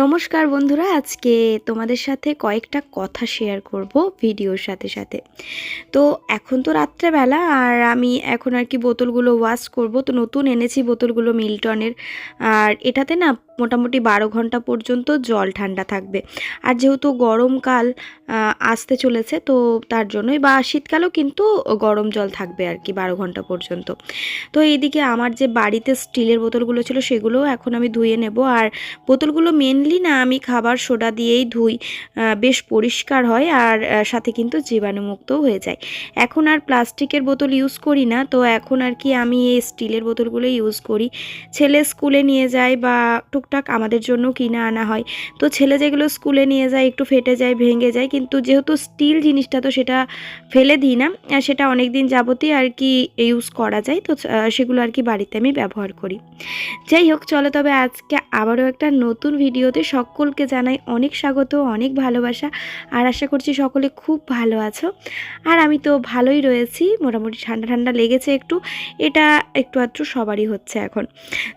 নমস্কার বন্ধুরা, আজকে তোমাদের সাথে কয়েকটা কথা শেয়ার করব ভিডিওর সাথে সাথে। তো এখন তো রাত্রেবেলা, আর আমি এখন আর কি বোতলগুলো ওয়াশ করব। তো নতুন এনেছি বোতলগুলো মিল্টনের। আর এটাতে না মোটামুটি বারো ঘণ্টা পর্যন্ত জল ঠান্ডা থাকবে। আর যেহেতু গরমকাল আসতে চলেছে, তো তার জন্যই বা শীতকালেও কিন্তু গরম জল থাকবে আর কি বারো ঘণ্টা পর্যন্ত। তো এইদিকে আমার যে বাড়িতে স্টিলের বোতলগুলো ছিল, সেগুলোও এখন আমি ধুয়ে নেব। আর বোতলগুলো মেনলি না, আমি খাবার সোডা দিয়েই ধুই বেশ পরিষ্কার হয় আর সাথে কিন্তু জীবাণুমুক্তও হয়ে যায়। এখন আর প্লাস্টিকের বোতল ইউজ করি না, তো এখন আর কি আমি এই স্টিলের বোতলগুলো ইউজ করি। ছেলে স্কুলে নিয়ে যায় বা টুকটাক আমাদের জন্য কিনে আনা হয়, তো ছেলে যেগুলো স্কুলে নিয়ে যায়, একটু ফেটে যায়, ভেঙে যায়, কিন্তু যেহেতু স্টিল জিনিসটা তো সেটা ফেলে দিই না সেটা অনেক দিন যাবতীয় আর কি ইউজ করা যায়, তো সেগুলো আর কি বাড়িতে আমি ব্যবহার করি। যাই হোক, চলো তবে আজকে আবারও একটা নতুন ভিডিওতে সকলকে জানাই অনেক স্বাগত, অনেক ভালোবাসা। আর আশা করছি সকলে খুব ভালো আছো। আর আমি তো ভালোই রয়েছি, মোটামুটি ঠান্ডা ঠান্ডা লেগেছে একটু। এটা একটু আধটু সবারই হচ্ছে এখন।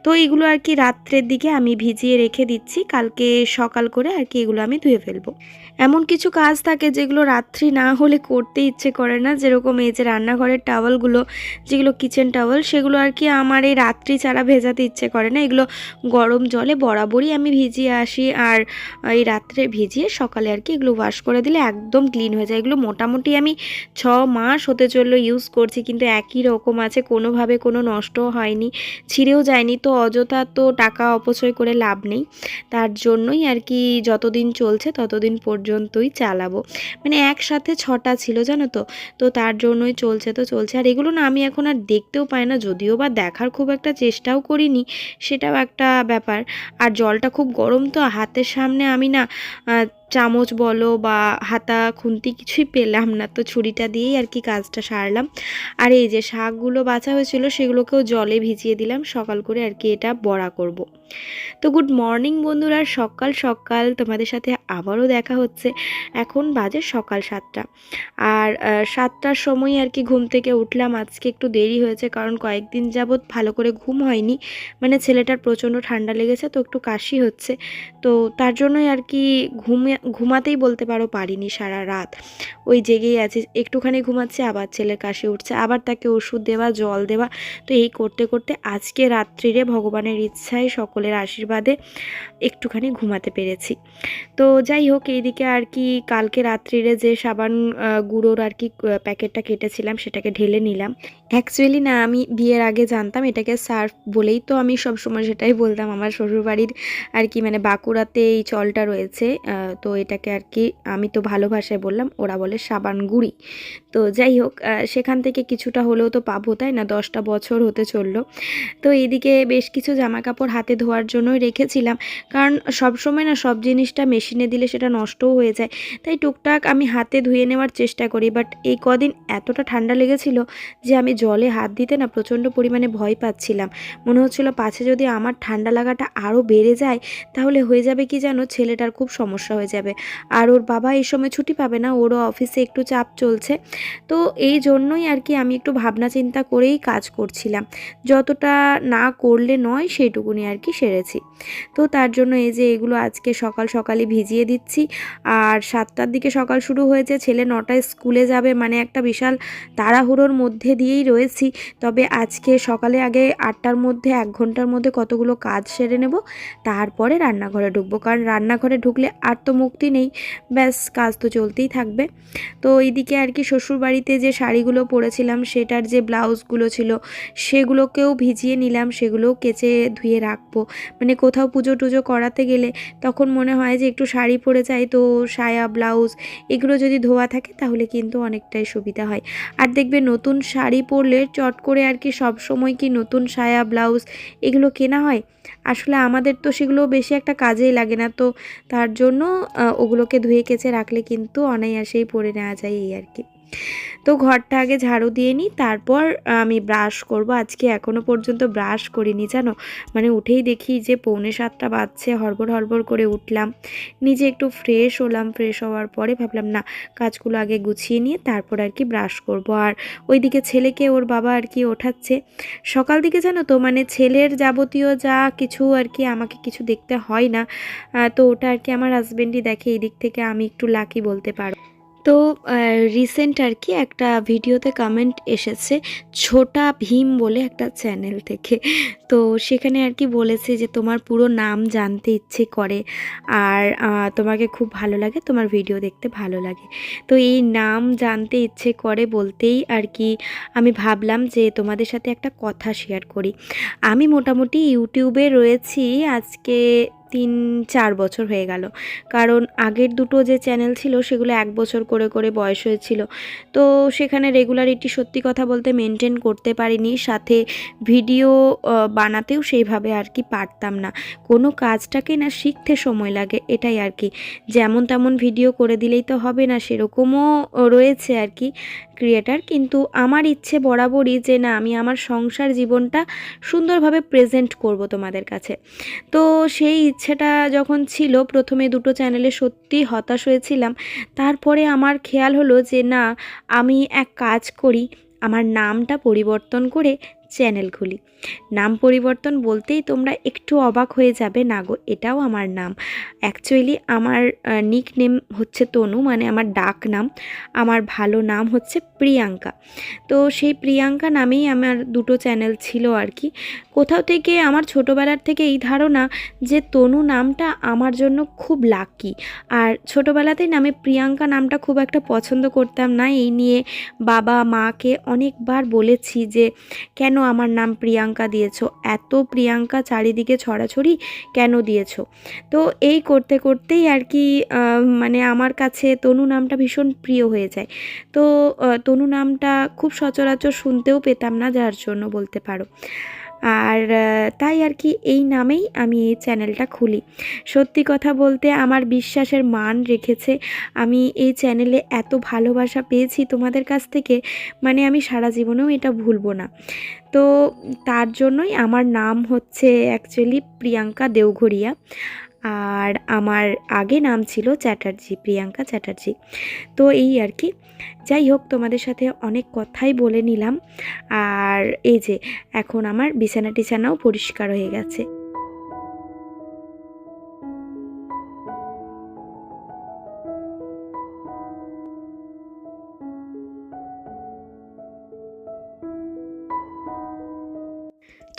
তো এগুলো আর কি রাত্রের দিকে আমি ভিজিয়ে রেখে দিচ্ছি। কালকে সকাল করে আর কি এগুলো আমি ধুয়ে ফেলব। এমন কিছু কাজ থাকে যেগুলো রাত্রি না হলে করতে ইচ্ছে করে না, যেরকম এই যে রান্নাঘরের টাওয়ালগুলো, যেগুলো কিচেন টাওয়াল সেগুলো আর কি আমার এই রাত্রি ছাড়া ভেজাতে ইচ্ছে করে না। এগুলো গরম জলে বরাবরই আমি ভিজিয়ে আসি আর এই রাত্রে ভিজিয়ে সকালে আর কি এগুলো ওয়াশ করে দিলে একদম ক্লিন হয়ে যায়। এগুলো মোটামুটি আমি ছ মাস হতে চলল ইউজ করছি, কিন্তু একই রকম আছে, কোনোভাবে কোনো নষ্টও হয়নি, ছিঁড়েও যায়নি। তো অযথা তো টাকা অপচয় করে লাভ নেই। তার জন্যই আর কি যতদিন চলছে ততদিন পর্যন্তই চালাবো। মানে একসাথে ছটা ছিল, জানো তো? তো তার জন্যই চলছে তো চলছে। আর এগুলো না আমি এখন আর দেখতেও পাই না, যদিও বা দেখার খুব একটা চেষ্টাও করিনি, সেটাও একটা ব্যাপার। আর জলটা খুব গরম তো, হাতের সামনে আমি না চামচ বলো বা হাতা, খুন্তি কিছুই পেলাম না। তো ছুরিটা দিয়েই আর কি কাজটা সারলাম। আর এই যে শাকগুলো বাছা হয়েছিল, সেগুলোকেও জলে ভিজিয়ে দিলাম। সকাল করে আর কি এটা বড়া করব। তো গুড মর্নিং বন্ধুরা, সকাল সকাল তোমাদের সাথে আবারও দেখা হচ্ছে। এখন বাজে সকাল সাতটা। আর সাতটার সময় আর কি ঘুম থেকে উঠলাম। আজকে একটু দেরি হয়েছে কারণ কয়েকদিন যাবৎ ভালো করে ঘুম হয়নি। মানে ছেলেটার প্রচণ্ড ঠান্ডা লেগেছে, তো একটু কাশি হচ্ছে। তো তার জন্যই আর কি ঘুমে ঘুমাতেই বলতে পারো পারিনি সারা রাত। ওই জেগেই আছে একটুখানি ঘুমাচ্ছে আবার ছেলের কাশি উঠছে আবার তাকে ওষুধ দেওয়া জল দেওয়া। তো এই করতে করতে আজকে রাত্রিরে ভগবানের ইচ্ছায় সকলের আশীর্বাদে একটুখানি ঘুমাতে পেরেছি। তো যাই হোক এইদিকে আর কি কালকে রাত্রিরে যে সাবান গুঁড়োর আর কি প্যাকেটটা কেটেছিলাম সেটাকে ঢেলে নিলাম। অ্যাকচুয়ালি না আমি বিয়ের আগে জানতাম এটাকে সার্ফ বলেই তো আমি সবসময় সেটাই বলতাম। আমার শ্বশুরবাড়ির আর কি মানে বাঁকুড়াতে এই চলটা রয়েছে আহ, তো এটাকে আর কি আমি তো ভালো ভাষায় বললাম, ওরা বলে সাবান গুঁড়ি। তো যাই হোক সেখান থেকে কিছুটা হলেও তো পাবো, তাই না? দশটা বছর হতে চলল। তো এইদিকে বেশ কিছু জামা কাপড় হাতে ধোয়ার জন্যই রেখেছিলাম। কারণ সবসময় না সব জিনিসটা মেশিনে দিলে সেটা নষ্টও হয়ে যায়। তাই টুকটাক আমি হাতে ধুয়ে নেওয়ার চেষ্টা করি। বাট এই কদিন এতটা ঠান্ডা লেগেছিল যে আমি জলে হাত দিতে না প্রচণ্ড পরিমাণে ভয় পাচ্ছিলাম। মনে হচ্ছিল পাছে যদি আমার ঠান্ডা লাগাটা আরও বেড়ে যায়, তাহলে হয়ে যাবে কি জানো? ছেলেটার খুব সমস্যা হয়ে যাবে। আর ওর বাবা এই সময় ছুটি পাবে না, ওরও অফিসে একটু চাপ চলছে। তো এই জন্যই আর কি আমি একটু ভাবনা চিন্তা করেই কাজ করছিলাম। যতটা না করলে নয়, সেইটুকুনি আর কি সেরেছি। তো তার জন্য এই যে এগুলো আজকে সকাল সকালই ভিজিয়ে দিচ্ছি। আর সাতটার দিকে সকাল শুরু হয়েছে, ছেলে নটায় স্কুলে যাবে মানে একটা বিশাল তাড়াহুড়োর মধ্যে দিয়েই রয়েছি। তবে আজকে সকালে আগে আটটার মধ্যে, এক ঘণ্টার মধ্যে কতগুলো কাজ সেরে নেব, তারপরে রান্নাঘরে ঢুকবো। কারণ রান্নাঘরে ঢুকলে আর তো মুক্তি নেই। ব্যাস, কাজ তো চলতেই থাকবে। তো এইদিকে আর কি শ্বশুরবাড়িতে যে শাড়িগুলো পরেছিলাম, সেটার যে ব্লাউজগুলো ছিল, সেগুলোকেও ভিজিয়ে নিলাম, সেগুলোও কেচে ধুয়ে রাখব। মানে কোথাও পুজো টুজো করাতে গেলে তখন মনে হয় যে একটু শাড়ি পরে যাই তো, সায়া, ব্লাউজ, এগুলো যদি ধোয়া থাকে তাহলে কিন্তু অনেকটাই সুবিধা হয়। আর দেখবে নতুন শাড়ি পরলে চট করে আর কি সব সময় কি নতুন সায়া, ব্লাউজ এগুলো কেনা হয়? আসলে আমাদের তো সেগুলো বেশি একটা কাজেই লাগে না। তো তার জন্য ওগুলোকে ধুয়ে কেচে রাখলে কিন্তু অনায়াসেই পরে নেওয়া যায় এই আর কি। তো ঘরটা আগে ঝাড়ু দিয়ে নিই, তারপর আমি ব্রাশ করব। আজকে এখনও পর্যন্ত ব্রাশ করিনি, জানো? মানে উঠেই দেখি যে পৌনে সাতটা বাজছে, হড়বড় হড়বড় করে উঠলাম। নিজে একটু ফ্রেশ হলাম ফ্রেশ হওয়ার পরে ভাবলাম, না, কাজগুলো আগে গুছিয়ে নিয়ে তারপর আর কি ব্রাশ করব। আর ওইদিকে ছেলেকে ওর বাবা আর কি ওঠাচ্ছে। সকাল দিকে জানো তো মানে ছেলের যাবতীয় যা কিছু আর কি আমাকে কিছু দেখতে হয় না তো ওটা আর কি আমার হাজবেন্ডই দেখে এই দিক থেকে আমি একটু লাকি বলতে পারো। তো রিসেন্ট আর কি একটা ভিডিওতে কমেন্ট এসেছে, ছোটা ভীম বলে একটা চ্যানেল থেকে। তো সেখানে আর কি বলেছে যে, তোমার পুরো নাম জানতে ইচ্ছে করে আর তোমাকে খুব ভালো লাগে, তোমার ভিডিও দেখতে ভালো লাগে। তো এই নাম জানতে ইচ্ছে করে বলতেই আর কি আমি ভাবলাম যে, তোমাদের সাথে একটা কথা শেয়ার করি। আমি মোটামুটি ইউটিউবে রয়েছি আজকে তিন, চার বছর হয়ে গেল। কারণ আগের দুটো যে চ্যানেল ছিল সেগুলো এক বছর করে করে বয়স হয়েছিল। তো সেখানে রেগুলারিটি সত্যি কথা বলতে মেনটেন করতে পারিনি। সাথে ভিডিও বানাতেও সেইভাবে আর কি পারতাম না। কোনো কাজটাকে না শিখতে সময় লাগে, এটাই আর কি। যেমন তেমন ভিডিও করে দিলেই তো হবে না, সেরকমও রয়েছে আর কি। ক্রিয়েটার কিন্তু আমার ইচ্ছে বরাবরই যে না, আমি আমার সংসার জীবনটা সুন্দরভাবে প্রেজেন্ট করব তোমাদের কাছে। তো সেই ইচ্ছেটা যখন ছিল, প্রথমে দুটো চ্যানেলে সত্যি হতাশ হয়েছিলাম। তারপরে আমার খেয়াল হলো যে না, আমি এক কাজ করি, আমার নামটা পরিবর্তন করে চ্যানেল খুলি। নাম পরিবর্তন বলতেই তোমরা একটু অবাক হয়ে যাবে, না গো, এটাও আমার নাম। অ্যাকচুয়ালি আমার নিক নেম হচ্ছে তনু মানে আমার ডাক নাম আমার ভালো নাম হচ্ছে প্রিয়াঙ্কা। তো সেই প্রিয়াঙ্কা নামেই আমার দুটো চ্যানেল ছিল আর কি। কোথাও থেকে আমার ছোটোবেলার থেকে এই ধারণা যে তনু নামটা আমার জন্য খুব লাকি আর ছোটোবেলাতেই না আমি প্রিয়াঙ্কা নামটা খুব একটা পছন্দ করতাম না। এই নিয়ে বাবা মাকে অনেকবার বলেছি যে, কেন আমার নাম প্রিয়াঙ্কা দিয়েছ? এত প্রিয়াঙ্কা চারিদিকে ছড়াছড়ি কেন দিয়েছ? তো এই করতে করতেই আর কি মানে আমার কাছে তনু নামটা ভীষণ প্রিয় হয়ে যায়। তো তনু নামটা খুব সচরাচর শুনতেও পেতাম না, যার জন্য বলতে পারো। আর তাই আর কি এই নামেই আমি এই চ্যানেলটা খুলি। সত্যি কথা বলতে আমার বিশ্বাসের মান রেখেছে। আমি এই চ্যানেলে এত ভালোবাসা পেয়েছি তোমাদের কাছ থেকে মানে আমি সারা জীবনেও এটা ভুলবো না। তো, তার জন্যই আমার নাম হচ্ছে অ্যাকচুয়ালি প্রিয়াঙ্কা দেওঘরিয়া। আর আমার আগে নাম ছিল চ্যাটার্জি, প্রিয়াঙ্কা চ্যাটার্জি। তো এই আর কি। যাই হোক, তোমাদের সাথে অনেক কথাই বলে নিলাম। আর এই যে, এখন আমার বিছানা টিছানাও পরিষ্কার হয়ে গেছে।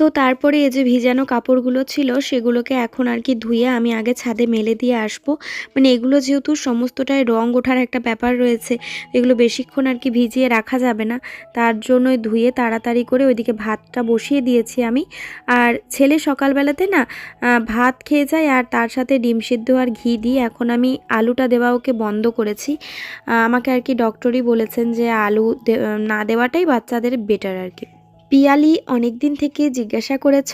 তো তারপরে এই যে ভিজানো কাপড়গুলো ছিল, সেগুলোকে এখন আর কি ধুয়ে আমি আগে ছাদে মেলে দিয়ে আসব। মানে এগুলো যেহেতু সমস্তটাই রং ওঠার একটা ব্যাপার রয়েছে, এগুলো বেশিক্ষণ আর কি ভিজিয়ে রাখা যাবে না। তার জন্যই ধুয়ে তাড়াতাড়ি করে ওইদিকে ভাতটা বসিয়ে দিয়েছি আমি। আর ছেলে সকালবেলাতে না ভাত খেয়ে যায় আর তার সাথে ডিম সিদ্ধ আর ঘি দিয়ে এখন আমি আলুটা দেওয়া ওকে বন্ধ করেছি। আমাকে আর কি ডক্টরই বলেছেন যে আলু না দেওয়াটাই বাচ্চাদের বেটার আর কি। পিয়ালি অনেক দিন থেকে জিজ্ঞাসা করেছ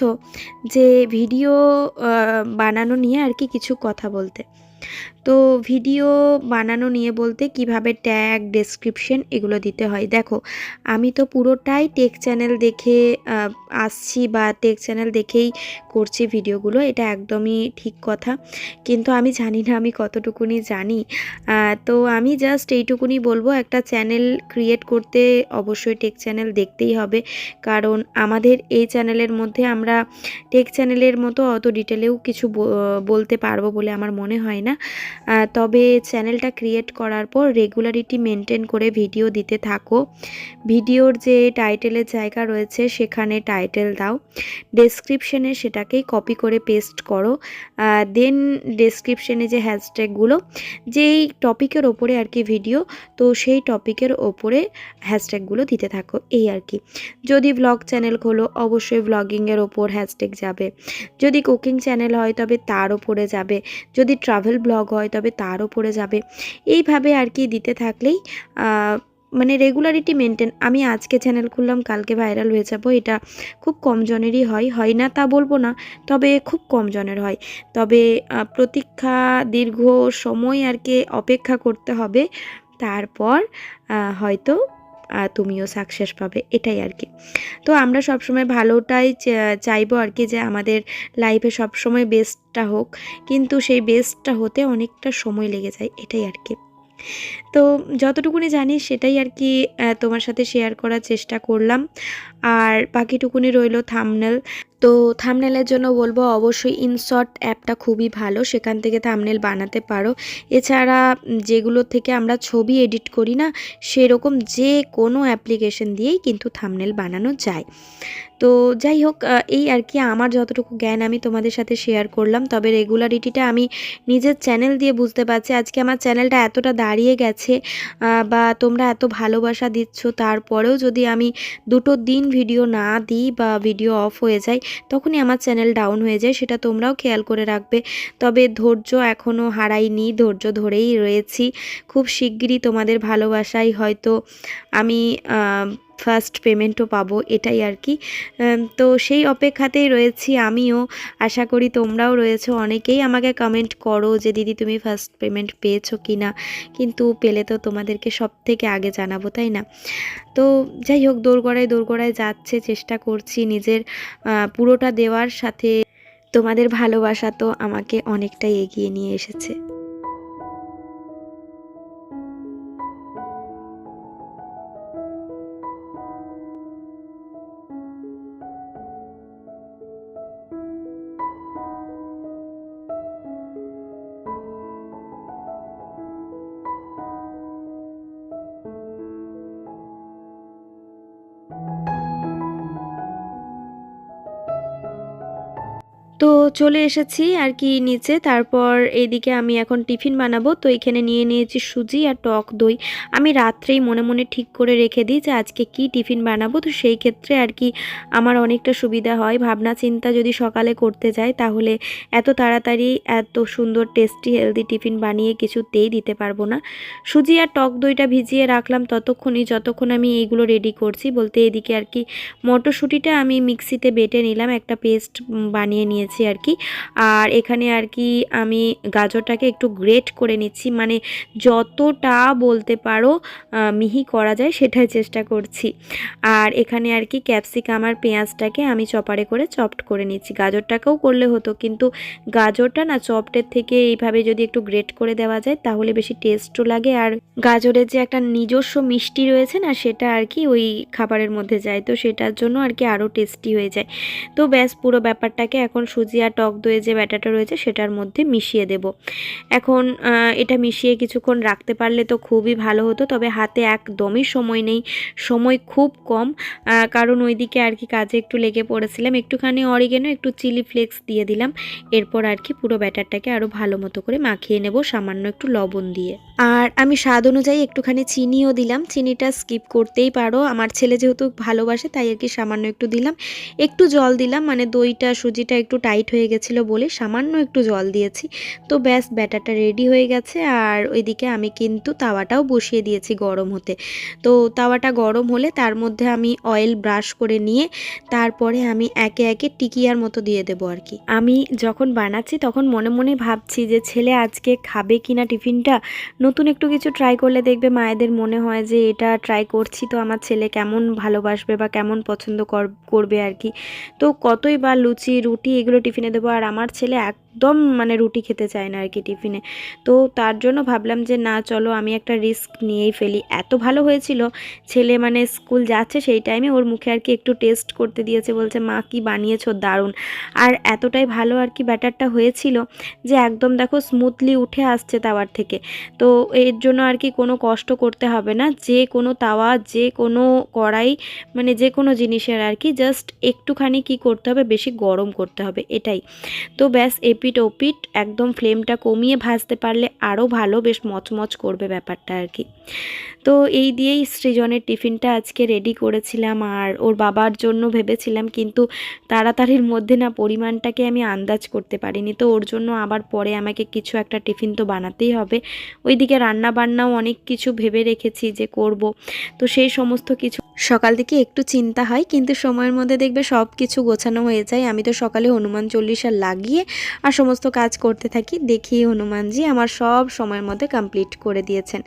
যে ভিডিও বানানো নিয়ে আর কি কিছু কথা বলতে। তো ভিডিও বানানো নিয়ে বলতে কীভাবে ট্যাগ ডেসক্রিপশন এগুলো দিতে হয়। দেখো, আমি তো পুরোটাই টেক চ্যানেল দেখে আসছি বা টেক চ্যানেল দেখেই করছি ভিডিওগুলো, এটা একদমই ঠিক কথা। কিন্তু আমি জানি না আমি কতটুকুনি জানি। তো আমি জাস্ট এইটুকুনি বলব, একটা চ্যানেল ক্রিয়েট করতে অবশ্যই টেক চ্যানেল দেখতেই হবে। কারণ আমাদের এই চ্যানেলের মধ্যে আমরা টেক চ্যানেলের মতো অত ডিটেলেও কিছু বলতে পারব বলে আমার মনে হয় না। তবে চ্যানেলটা ক্রিয়েট করার পর রেগুলারিটি মেনটেন করে ভিডিও দিতে থাকো। ভিডিওর যে টাইটেলের জায়গা রয়েছে, সেখানে টাইটেল দাও। ডেসক্রিপশনে সেটাকেই কপি করে পেস্ট করো। দেন ডেসক্রিপশনে যে হ্যাশট্যাগুলো যেই টপিকের ওপরে আর কি ভিডিও তো সেই টপিকের ওপরে হ্যাশট্যাগুলো দিতে থাকো। এই আর কি। যদি ব্লগ চ্যানেল খোলো, অবশ্যই ব্লগিংয়ের ওপর হ্যাশট্যাগ যাবে। যদি কুকিং চ্যানেল হয়, তবে তার ওপরে যাবে। যদি ট্রাভেল ব্লগ হয়, তবে তারও পড়ে যাবে। এইভাবে আর কি দিতে থাকলেই মানে রেগুলারিটি মেনটেন আমি আজকে চ্যানেল খুললাম, কালকে ভাইরাল হয়ে যাব, এটা খুব কম জনেরই হয় হয় না তা বলব না, তবে খুব কম জনের হয়। তবে প্রতীক্ষা, দীর্ঘ সময় আর কি অপেক্ষা করতে হবে, তারপর হয়তো তুমিও সাকসেস পাবে, এটাই আর কি। তো আমরা সবসময় ভালোটাই চাইব আর কি যে আমাদের লাইফে সবসময় বেস্টটা হোক, কিন্তু সেই বেস্টটা হতে অনেকটা সময় লেগে যায়, এটাই আর কি। তো যতটুকুনি জানি সেটাই আর কি তোমার সাথে শেয়ার করার চেষ্টা করলাম। আর বাকিটুকুনি রইল থামনেল তো থামনেলের জন্য বলব অবশ্যই ইনশর্ট অ্যাপটা খুবই ভালো। সেখান থেকে থামনেল বানাতে পারো। এছাড়া যেগুলো থেকে আমরা ছবি এডিট করি না, সেরকম যে কোনো অ্যাপ্লিকেশন দিয়েই কিন্তু থামনেল বানানো যায়। তো যাই হোক এই আর কি আমার যতটুকু জ্ঞান আমি তোমাদের সাথে শেয়ার করলাম। তবে রেগুলারিটিটা আমি নিজের চ্যানেল দিয়ে বুঝতে পারছি। আজকে আমার চ্যানেলটা এতটা দাঁড়িয়ে গেছে বা তোমরা এত ভালোবাসা দিচ্ছ, তারপরেও যদি আমি দুটো দিন ভিডিও না দিই বা ভিডিও অফ হয়ে যায় তখনই আমার চ্যানেল ডাউন হয়ে যায়, সেটা তোমরাও খেয়াল করে রাখবে। তবে ধৈর্য এখনও হারাইনি, ধৈর্য ধরেই রয়েছি। খুব শিগগিরই তোমাদের ভালোবাসাই হয়তো আমি ফার্স্ট পেমেন্টও পাবো, এটাই আর কি। তো সেই অপেক্ষাতেই রয়েছি আমিও। আশা করি তোমরাও রয়েছো অনেকেই। আমাকে কমেন্ট করো যে, দিদি, তুমি ফার্স্ট পেমেন্ট পেয়েছ কি না? কিন্তু পেলে তো তোমাদেরকে সব থেকে আগে জানাব, তাই না? তো যাই হোক, দোরগড়ায় দোরগড়ায় যাচ্ছে, চেষ্টা করছি নিজের পুরোটা দেওয়ার সাথে তোমাদের ভালোবাসা তো আমাকে অনেকটাই এগিয়ে নিয়ে এসেছে। তো চলে এসেছি আর কি নিচে। তারপর এইদিকে আমি এখন টিফিন বানাবো। তো এখানে নিয়ে নিয়েছি সুজি আর টক দই। আমি রাত্রেই মনে মনে ঠিক করে রেখে দিই যে আজকে কি টিফিন বানাবো। তো সেই ক্ষেত্রে আর কি আমার অনেকটা সুবিধা হয়। ভাবনা চিন্তা যদি সকালে করতে যাই তাহলে এত তাড়াতাড়ি, এত সুন্দর টেস্টি, হেলদি টিফিন বানিয়ে কিছুতেই দিতে পারব না। সুজি আর টক দইটা ভিজিয়ে রাখলাম ততক্ষণই, যতক্ষণ আমি এইগুলো রেডি করছি। বলতে এদিকে আর কি মটরশুঁটিটা আমি মিক্সিতে বেটে নিলাম। একটা পেস্ট বানিয়ে নিয়েছি আর কি। আর এখানে আর কি আমি গাজরটাকে একটু গ্রেট করে নিচ্ছি। মানে যতটা বলতে পারো মিহি করা যায় সেটাই চেষ্টা করছি। আর এখানে আর কি ক্যাপসিকাম আর পেঁয়াজটাকে আমি চপারে করে চপড করে নিচ্ছি। গাজরটাকেও করলে হতো, কিন্তু গাজরটা না চপটের থেকে এইভাবে যদি একটু গ্রেট করে দেওয়া যায়, তাহলে বেশি টেস্টও লাগে। আর গাজরের যে একটা নিজস্ব মিষ্টি রয়েছে না, সেটা আর কি ওই খাবারের মধ্যে যায়। তো সেটার জন্য আর কি আরও টেস্টি হয়ে যায়। তো ব্যাস পুরো ব্যাপারটাকে এখন সুজি আর টক দইয়ে যে ব্যাটাটা রয়েছে সেটার মধ্যে মিশিয়ে দেব। এখন এটা মিশিয়ে কিছুক্ষণ রাখতে পারলে তো খুবই ভালো হতো, তবে হাতে একদমই সময় নেই, সময় খুব কম। কারণ ওইদিকে আর কি কাজে একটু লেগে পড়েছিলাম, একটুখানি অরিগেনো একটু চিলি ফ্লেক্স দিয়ে দিলাম। এরপর আর কি পুরো ব্যাটারটাকে আরও ভালো মতো করে মাখিয়ে নেব, সামান্য একটু লবণ দিয়ে। আর আমি স্বাদ অনুযায়ী একটুখানি চিনিও দিলাম, চিনিটা স্কিপ করতেই পারো। আমার ছেলে যেহেতু ভালোবাসে, তাই আর কি সামান্য একটু দিলাম। একটু জল দিলাম মানে দইটা, সুজিটা একটু টাইট হয়ে গেছিল বলে সামান্য একটু জল দিয়েছি। তো ব্যাস, ব্যাটারটা রেডি হয়ে গেছে আর ওইদিকে আমি কিন্তু তাওয়াটাও বসিয়ে দিয়েছি গরম হতে। তো তাওয়াটা গরম হলে তার মধ্যে আমি অয়েল ব্রাশ করে নিয়ে তারপরে আমি একে একে টিকিয়ার মতো দিয়ে দেবো আর কি। আমি যখন বানাচ্ছি তখন মনে মনে ভাবছি যে ছেলে আজকে খাবে কিনা টিফিনটা? নতুন একটু কিছু ট্রাই করলে দেখবে মায়েদের মনে হয় যে এটা ট্রাই করছি তো আমার ছেলে কেমন ভালোবাসবে বা কেমন পছন্দ কর- করবে আর কি। তো কতই বা লুচি, রুটি এগুলো টিফিনে দেবো আর আমার ছেলে একদম মানে রুটি খেতে চায় না আর কি টিফিনে। তো তার জন্য ভাবলাম যে, না, চলো আমি একটা রিস্ক নিয়েই ফেলি। এত ভালো হয়েছিল, ছেলে মানে স্কুল যাচ্ছে সেই টাইমে ওর মুখে আর কি একটু টেস্ট করতে দিয়েছে, বলছে, মা, কি বানিয়েছো? দারুণ। আর এতটাই ভালো আর কি ব্যাটারটা হয়েছিল যে, একদম দেখো স্মুথলি উঠে আসছে তাওয়ার থেকে। তো এর জন্য আর কি কোনো কষ্ট করতে হবে না, যে কোনো তাওয়া, যে কোনো কড়াই মানে যে কোনো জিনিসের আর কি জাস্ট একটুখানি কি করতে হবে, বেশি গরম করতে হবে, এটাই। তো ব্যাস এপিট ওপিট একদম ফ্লেমটা কমিয়ে ভাজতে পারলে আরও ভালো বেশ মচমচ করবে ব্যাপারটা আর কি। তো এই দিয়েই সৃজনের টিফিনটা আজকে রেডি করেছিলাম আর ওর বাবার জন্য ভেবেছিলাম কিন্তু তাড়াতাড়ির মধ্যে না পরিমাণটাকে আমি আন্দাজ করতে পারিনি। তো ওর জন্য আবার পরে আমাকে কিছু একটা টিফিন তো বানাতেই হবে। ওইদিকে রান্না বান্নাও অনেক কিছু ভেবে রেখেছি যে করব। তো সেই সমস্ত কিছু সকাল থেকে একটু চিন্তা হয় কিন্তু সময়ের মধ্যে দেখবে সব কিছু গোছানো হয়ে যায়। আমি তো সকালে হনুমান চল্লিশা লাগিয়ে আর সমস্ত কাজ করতে থাকি, দেখি হনুমানজি আমার সব সময়ের মধ্যে কমপ্লিট করে দিয়েছেন।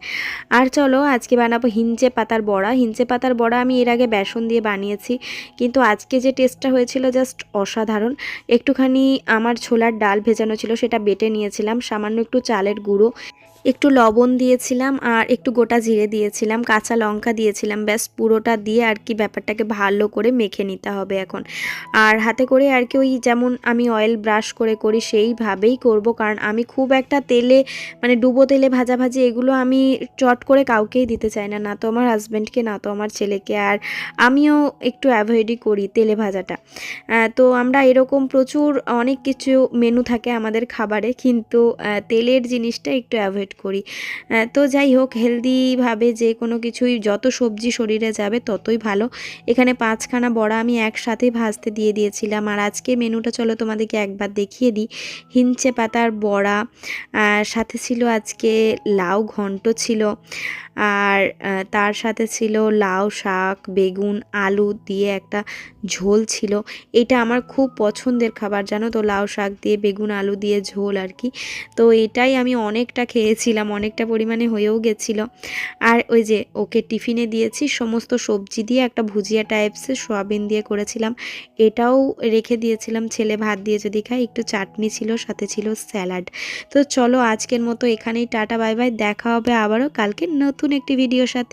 আর চলো, আজকে বানাবো হিঞ্চে পাতার বড়া। হিঞ্চে পাতার বড়া আমি এর আগে বেসন দিয়ে বানিয়েছি, কিন্তু আজকে যে টেস্টটা হয়েছিল জাস্ট অসাধারণ। একটুখানি আমার ছোলার ডাল ভেজানো ছিল, সেটা বেটে নিয়েছিলাম। সামান্য একটু চালের গুঁড়ো একটু লবণ দিয়েছিলাম আর একটু গোটা জিরে দিয়েছিলাম, কাঁচা লঙ্কা দিয়েছিলাম। ব্যাস পুরোটা দিয়ে আর কি ব্যাপারটাকে ভালো করে মেখে নিতে হবে এখন। আর হাতে করে আর কি ওই যেমন আমি অয়েল ব্রাশ করে করি, সেইভাবেই করব। কারণ আমি খুব একটা তেলে মানে ডুবো তেলে ভাজাভাজি এগুলো আমি চট করে কাউকেই দিতে চাই না না তো আমার হাজব্যান্ডকে না তো আমার ছেলেকে। আর আমিও একটু অ্যাভয়েডই করি তেলে ভাজাটা। তো আমরা এরকম প্রচুর অনেক কিছু মেনু থাকে আমাদের খাবারে, কিন্তু তেলের জিনিসটা একটু অ্যাভয়েড করি। তো যাই হোক হেলদিভাবে যে কোনো কিছুই যত সবজি শরীরে যাবে ততই ভালো। এখানে পাঁচখানা বড়া আমি একসাথে ভাজতে দিয়ে দিয়েছিলাম। আর আজকে মেনুটা চলো তোমাদেরকে একবার দেখিয়ে দিই। হিঞ্চে পাতার বড়া সাথে ছিল আজকে লাউ ঘন্ট ছিল। আর তার সাথে ছিল লাউ শাক, বেগুন, আলু দিয়ে একটা ঝোল ছিল। এটা আমার খুব পছন্দের খাবার, জানো তো? লাউ শাক দিয়ে, বেগুন, আলু দিয়ে ঝোল আর কি। তো এটাই আমি অনেকটা খেয়েছিলাম, অনেকটা পরিমাণে হয়েও গেছিল। আর ওই যে ওকে টিফিনে দিয়েছি, সমস্ত সবজি দিয়ে একটা ভুজিয়া টাইপসের সোয়াবিন দিয়ে করেছিলাম। এটাও রেখে দিয়েছিলাম, ছেলে ভাত দিয়ে যদি খাই একটু চাটনি ছিল, সাথে ছিল স্যালাড। তো চলো আজকের মতো এখানেই টাটা, বাই বাই, দেখা হবে আবারও কালকে একটি ভিডিওর সাথে